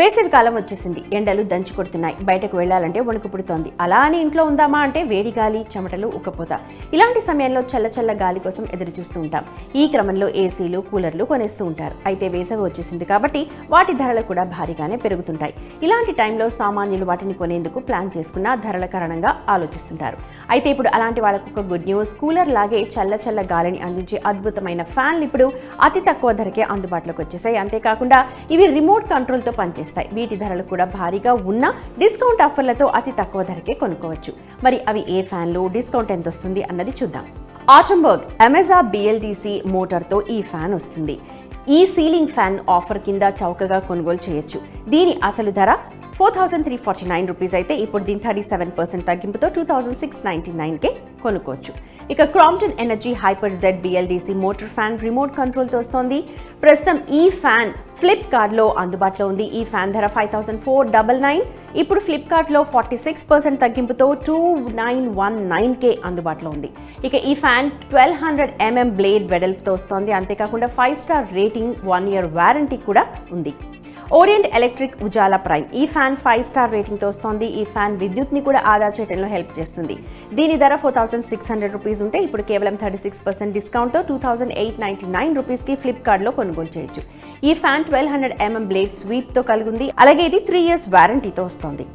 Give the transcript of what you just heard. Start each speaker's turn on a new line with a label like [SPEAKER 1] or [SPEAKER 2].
[SPEAKER 1] వేసవి కాలం వచ్చేసింది. ఎండలు దంచి కొడుతున్నాయి. బయటకు వెళ్ళాలంటే వణుకు పుడుతోంది అలా అని ఇంట్లో ఉందామా అంటే వేడి గాలి చెమటలు ఉక్కపోత. ఇలాంటి సమయంలో చల్ల చల్ల గాలి కోసం ఎదురు చూస్తూ ఉంటాం. ఈ క్రమంలో ఏసీలు కూలర్లు కొనేస్తూ ఉంటారు. అయితే వేసవి వచ్చేసింది కాబట్టి వాటి ధరలు కూడా భారీగానే పెరుగుతుంటాయి. ఇలాంటి టైంలో సామాన్యులు వాటిని కొనేందుకు ప్లాన్ చేసుకున్న ధరల కారణంగా ఆలోచిస్తుంటారు. అయితే ఇప్పుడు అలాంటి వాళ్ళకు ఒక గుడ్ న్యూస్. కూలర్ లాగే చల్ల చల్ల గాలిని అందించే అద్భుతమైన ఫ్యాన్లు ఇప్పుడు అతి తక్కువ ధరకే అందుబాటులోకి వచ్చేసాయి. అంతేకాకుండా ఇవి రిమోట్ కంట్రోల్తో పనిచేస్తాయి. వీటి ధరలు కూడా భారీగా ఉన్న డిస్కౌంట్ ఆఫర్లతో అతి తక్కువ ధరకే కొనుక్కోవచ్చు. మరి అవి ఏ ఫ్యాన్లు డిస్కౌంట్ ఎంత వస్తుంది అన్నది చూద్దాం. ఆచంబర్గ్ అమెజా బిఎల్డిసి మోటార్తో ఈ ఫ్యాన్ వస్తుంది. ఈ సీలింగ్ ఫ్యాన్ ఆఫర్ కింద చౌకగా కొనుగోలు చేయొచ్చు. దీని అసలు ధర four thousand three forty nine rupees అయితే ఇప్పుడు దీని థర్టీ సెవెన్ పర్సెంట్ తగ్గింపుతో టూ థౌసండ్ సిక్స్ నైంటీ నైన్కే కొనుక్కోవచ్చు. ఇక Crompton energy hyper Z BLDC motor fan remote కంట్రోల్తో వస్తోంది. ప్రస్తుతం ఈ ఫ్యాన్ ఫ్లిప్కార్ట్లో అందుబాటులో ఉంది. ఈ ఫ్యాన్ ధర five thousand four double nine ఇప్పుడు ఫ్లిప్కార్ట్లో ఫార్టీ సిక్స్ పర్సెంట్ తగ్గింపుతో టూ నైన్ వన్ నైన్కే అందుబాటులో ఉంది. ఇక ఈ fan twelve hundred mm blade వెడల్పుతో వస్తోంది. అంతేకాకుండా five star rating one year warranty కూడా ఉంది. ఓరియంట్ ఎలక్ట్రిక్ ఉజాలా ప్రైమ్ ఈ ఫ్యాన్ ఫైవ్ స్టార్ రేటింగ్తో వస్తోంది. ఈ ఫ్యాన్ విద్యుత్ని కూడా ఆదా చేయడంలో హెల్ప్ చేస్తుంది. దీని ధర four thousand six hundred rupees ఉంటే ఇప్పుడు కేవలం thirty six percent డిస్కౌంట్తో two thousand eight ninety nine రూపీస్కి ఫ్లిప్కార్ట్లో కొనుగోలు చేయొచ్చు. ఈ fan twelve hundred mm blade స్వీప్తో కలిగి ఉంది. అలాగే ఇది త్రీ ఇయర్స్ వారంటీతో వస్తోంది.